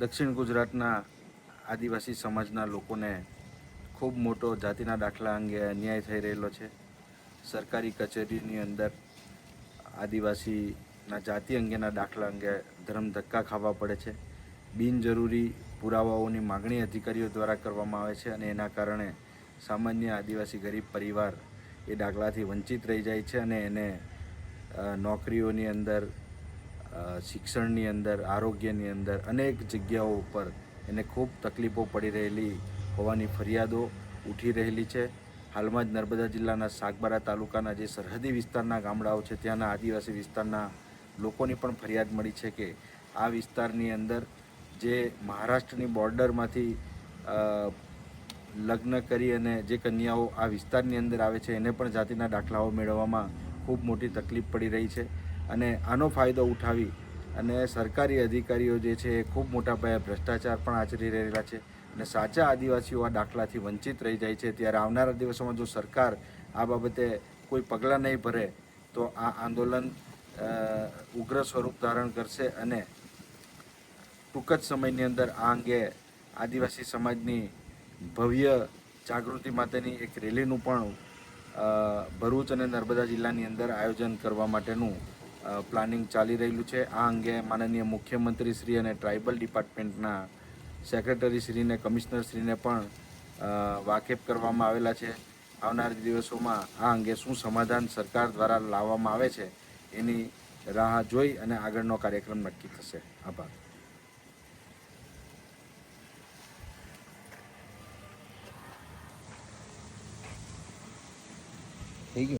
દક્ષિણ ગુજરાતના આદિવાસી સમાજના લોકોને ખૂબ મોટો જાતિના દાખલા અંગે અન્યાય થઈ રહેલો છે. સરકારી કચેરીની અંદર આદિવાસીના જાતિ અંગેના દાખલા અંગે ધર્મ ધક્કા ખાવા પડે છે. બિનજરૂરી પુરાવાઓની માગણી અધિકારીઓ દ્વારા કરવામાં આવે છે અને એના કારણે સામાન્ય આદિવાસી ગરીબ પરિવાર એ દાખલાથી વંચિત રહી જાય છે અને એને નોકરીઓની અંદર શિક્ષણની અંદર, આરોગ્યની અંદર અનેક જગ્યાઓ ઉપર એને ખૂબ તકલીફો પડી રહેલી હોવાની ફરિયાદો ઉઠી રહેલી છે. હાલમાં જ નર્મદા જિલ્લાના સાગબારા તાલુકાના જે સરહદી વિસ્તારના ગામડાઓ છે, ત્યાંના આદિવાસી વિસ્તારના લોકોની પણ ફરિયાદ મળી છે કે આ વિસ્તારની અંદર જે મહારાષ્ટ્રની બોર્ડરમાંથી લગ્ન કરી અને જે કન્યાઓ આ વિસ્તારની અંદર આવે છે, એને પણ જાતિના દાખલાઓ મેળવવામાં ખૂબ મોટી તકલીફ પડી રહી છે. અને આનો ફાયદો ઉઠાવી અને સરકારી અધિકારીઓ જે છે એ ખૂબ મોટા પાયે ભ્રષ્ટાચાર પણ આચરી રહેલા છે અને સાચા આદિવાસીઓ આ દાખલાથી વંચિત રહી જાય છે. ત્યારે આવનારા દિવસોમાં જો સરકાર આ બાબતે કોઈ પગલાં નહીં ભરે, તો આ આંદોલન ઉગ્ર સ્વરૂપ ધારણ કરશે અને ટૂંક જ સમયની અંદર આ અંગે આદિવાસી સમાજની ભવ્ય જાગૃતિ માટેની એક રેલીનું પણ ભરૂચ અને નર્મદા જિલ્લાની અંદર આયોજન કરવા માટેનું પ્લાનિંગ ચાલી રહેલું છે. આ અંગે માનનીય મુખ્યમંત્રી શ્રી અને ટ્રાઇબલ ડિપાર્ટમેન્ટના સેક્રેટરી શ્રીને કમિશનર શ્રીને પણ વાકેફ કરવામાં આવેલા છે. આવનાર દિવસોમાં આ અંગે શું સમાધાન સરકાર દ્વારા લાવવામાં આવે છે એની રાહ જોઈ અને આગળનો કાર્યક્રમ નક્કી થશે. આભાર. થઈ ગયું